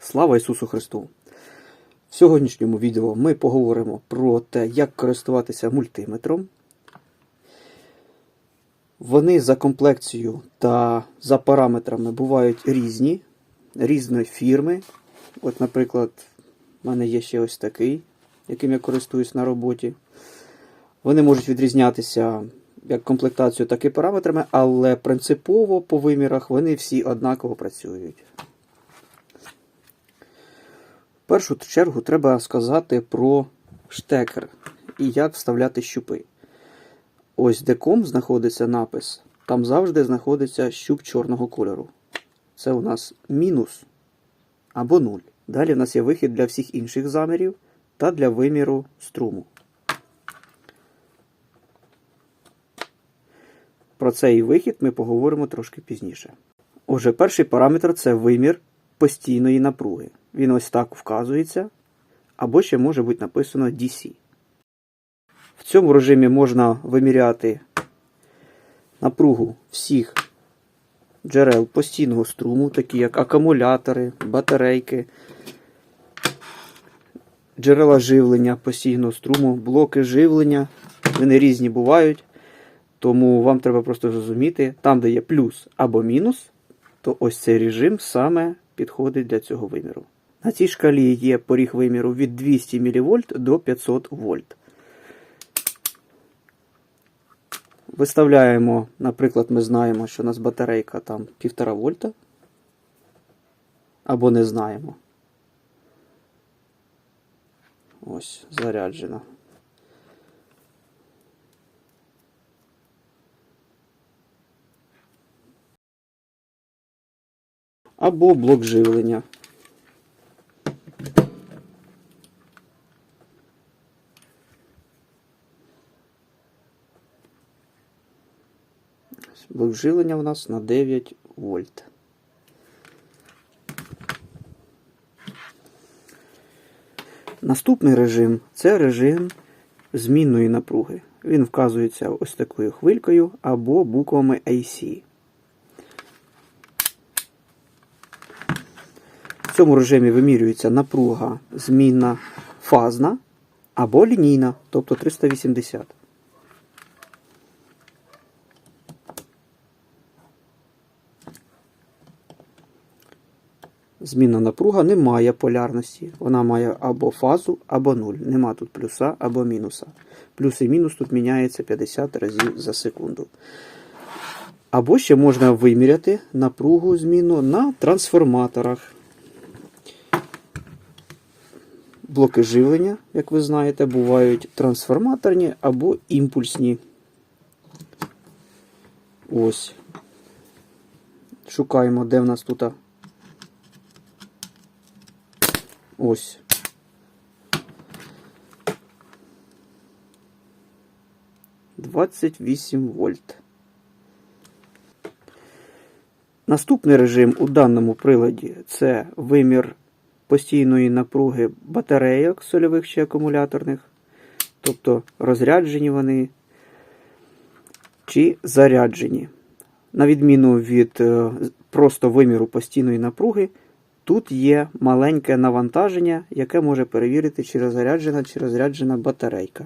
Слава Ісусу Христу! В сьогоднішньому відео ми поговоримо про те, як користуватися мультиметром. Вони за комплекцією та за параметрами бувають різні, різної фірми. От, наприклад, в мене є ще ось такий, яким я користуюсь на роботі. Вони можуть відрізнятися як комплектацією, так і параметрами, але принципово по вимірах вони всі однаково працюють. Першу чергу треба сказати про штекер і як вставляти щупи. Ось де ком знаходиться напис, там завжди знаходиться щуп чорного кольору. Це у нас мінус або 0. Далі у нас є вихід для всіх інших замірів та для виміру струму. Про цей вихід ми поговоримо трошки пізніше. Отже, перший параметр це вимір постійної напруги. Він ось так вказується, або ще може бути написано DC. В цьому режимі можна виміряти напругу всіх джерел постійного струму, такі як акумулятори, батарейки, джерела живлення постійного струму, блоки живлення. Вони різні бувають. Тому вам треба просто зрозуміти, там, де є плюс або мінус, то ось цей режим саме підходить для цього виміру. На цій шкалі є поріг виміру від 200 мВ до 500 вольт. Виставляємо, наприклад, ми знаємо, що у нас батарейка там 1,5 вольта. Або не знаємо. Ось, заряджена. Або блок живлення. Блок живлення у нас на 9 вольт. Наступний режим це режим змінної напруги. Він вказується ось такою хвилькою або буквами AC. В цьому режимі вимірюється напруга змінна фазна або лінійна, тобто 380. Змінна напруга не має полярності. Вона має або фазу, або нуль. Нема тут плюса або мінуса. Плюс і мінус тут міняється 50 разів за секунду. Або ще можна виміряти напругу зміну на трансформаторах. Блоки живлення, як ви знаєте, бувають трансформаторні або імпульсні. Ось. Шукаємо, де в нас тут. Ось. Двадцять вісім вольт. Наступний режим у даному приладі це вимір постійної напруги батарейок сольових чи акумуляторних, тобто розряджені вони чи заряджені. На відміну від е, просто виміру постійної напруги, тут є маленьке навантаження, яке може перевірити, чи розряджена чи розряджена батарейка.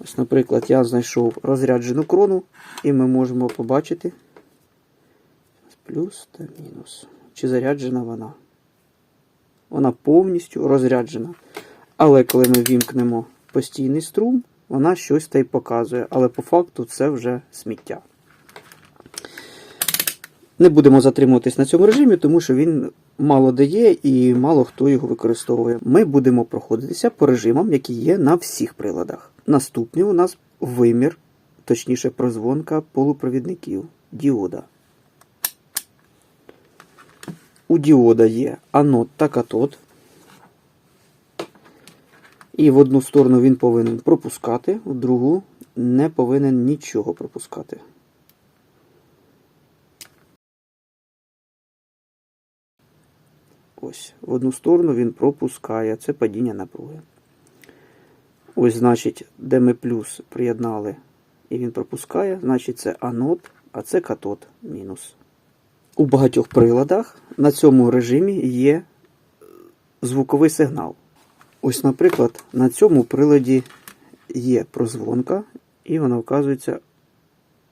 Ось, Наприклад, я знайшов розряджену крону, і ми можемо побачити плюс та мінус. Чи заряджена вона. Вона повністю розряджена. Але коли ми вімкнемо постійний струм, вона щось та й показує. Але по факту це вже сміття. Не будемо затримуватись на цьому режимі, тому що він мало дає і мало хто його використовує. Ми будемо проходитися по режимам, які є на всіх приладах. Наступний у нас вимір, точніше, прозвонка полупровідників діода. У діода є анод та катод. І в одну сторону він повинен пропускати, в другу не повинен нічого пропускати. Ось, в одну сторону він пропускає. Це падіння напруги. Ось, значить, де ми плюс приєднали і він пропускає, значить це анод, а це катод мінус. У багатьох приладах на цьому режимі є звуковий сигнал. Ось, наприклад, на цьому приладі є прозвонка, і вона вказується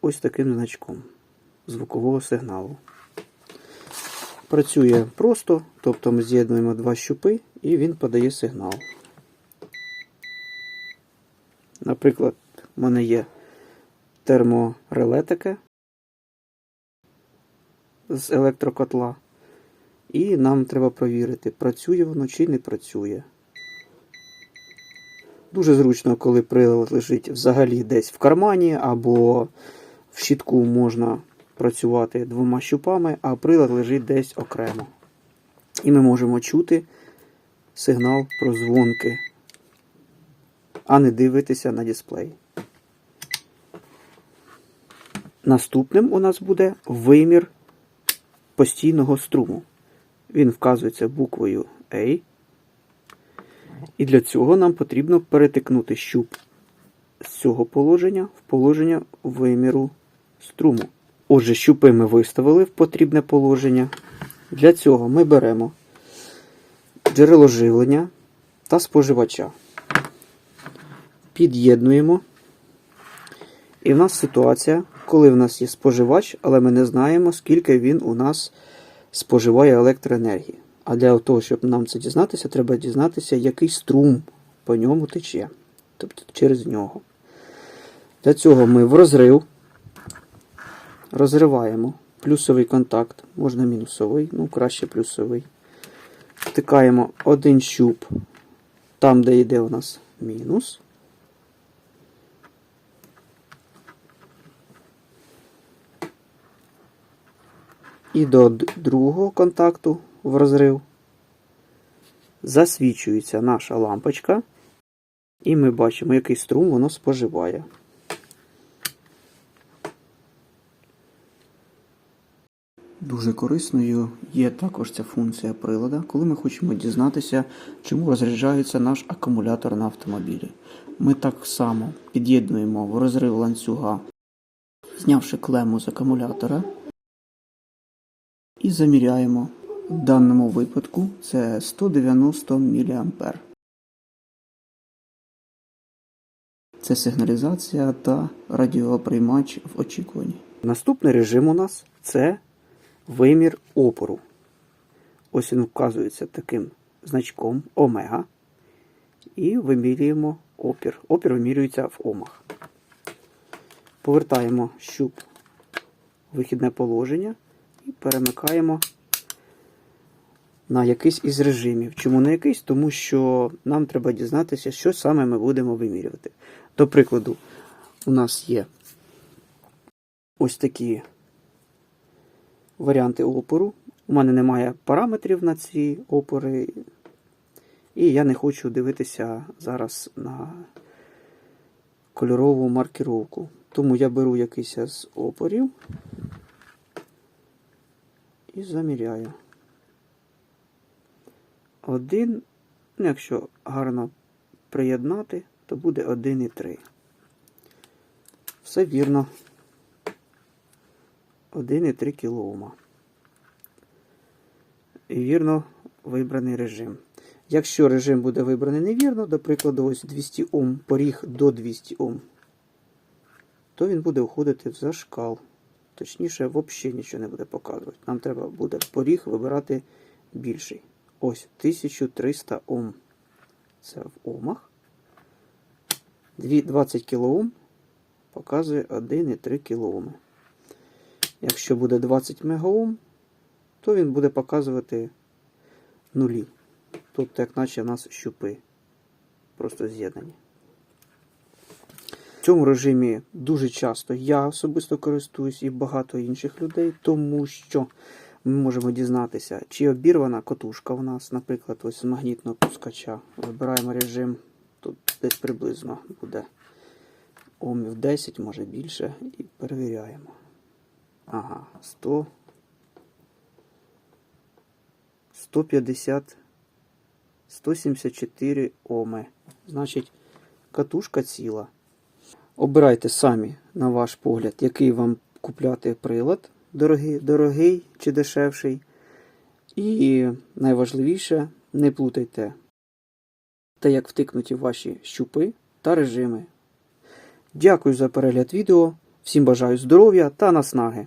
ось таким значком звукового сигналу. Працює просто, тобто ми з'єднуємо два щупи і він подає сигнал. Наприклад, в мене є термореле з електрокотла. І нам треба провірити, працює воно чи не працює. Дуже зручно, коли прилад лежить взагалі десь в кармані або в щитку можна працювати двома щупами, а прилад лежить десь окремо. І ми можемо чути сигнал про дзвонки, а не дивитися на дисплей. Наступним у нас буде вимір постійного струму. Він вказується буквою A. І для цього нам потрібно перетикнути щуп з цього положення в положення виміру струму. Отже, щупи ми виставили в потрібне положення. Для цього ми беремо джерело живлення та споживача. Під'єднуємо. І в нас ситуація, коли в нас є споживач, але ми не знаємо, скільки він у нас споживає електроенергії. А для того, щоб нам це дізнатися, треба дізнатися, який струм по ньому тече. Тобто через нього. Для цього ми в розрив розриваємо плюсовий контакт, можна мінусовий, ну краще плюсовий. Втикаємо один щуп там, де йде у нас мінус. І до другого контакту в розрив засвічується наша лампочка, і ми бачимо, який струм воно споживає. Дуже корисною є також ця функція прилада, коли ми хочемо дізнатися, чому розряджається наш акумулятор на автомобілі. Ми так само під'єднуємо в розрив ланцюга, знявши клему з акумулятора, і заміряємо. В даному випадку це 190 мА. Це сигналізація та радіоприймач в очікуванні. Наступний режим у нас це вимір опору. Ось він вказується таким значком омега. І вимірюємо опір. Опір вимірюється в омах. Повертаємо щуп в вихідне положення і перемикаємо на якийсь із режимів. Чому на якийсь? Тому що нам треба дізнатися, що саме ми будемо вимірювати. До прикладу, у нас є ось такі варіанти опору. У мене немає параметрів на ці опори, і я не хочу дивитися зараз на кольорову маркіровку. Тому я беру якийсь з опорів і заміряю. Один, ну, якщо гарно приєднати, то буде 1,3. Все вірно. 1,3 кОм. І вірно вибраний режим. Якщо режим буде вибраний невірно, до прикладу, ось 200 Ом, поріг до 200 Ом, то він буде входити в зашкал. Точніше, взагалі нічого не буде показувати. Нам треба буде поріг вибирати більший. Ось 1300 Ом. Це в Омах. 20 кОм показує 1,3 кОм. Якщо буде 20 МГОм, то він буде показувати нулі. Тобто, як наче в нас щупи просто з'єднані. В цьому режимі дуже часто я особисто користуюсь і багато інших людей, тому що ми можемо дізнатися, чи обірвана котушка у нас, наприклад, ось з магнітного пускача. Вибираємо режим, тут десь приблизно буде омів 10, може більше, і перевіряємо. Ага, 100. 150, 174 оми. Значить, катушка ціла. Обирайте самі, на ваш погляд, який вам купляти прилад, дорогий, дорогий чи дешевший. І найважливіше, не плутайте те, як втикнуті ваші щупи та режими. Дякую за перегляд відео. Всім бажаю здоров'я та наснаги!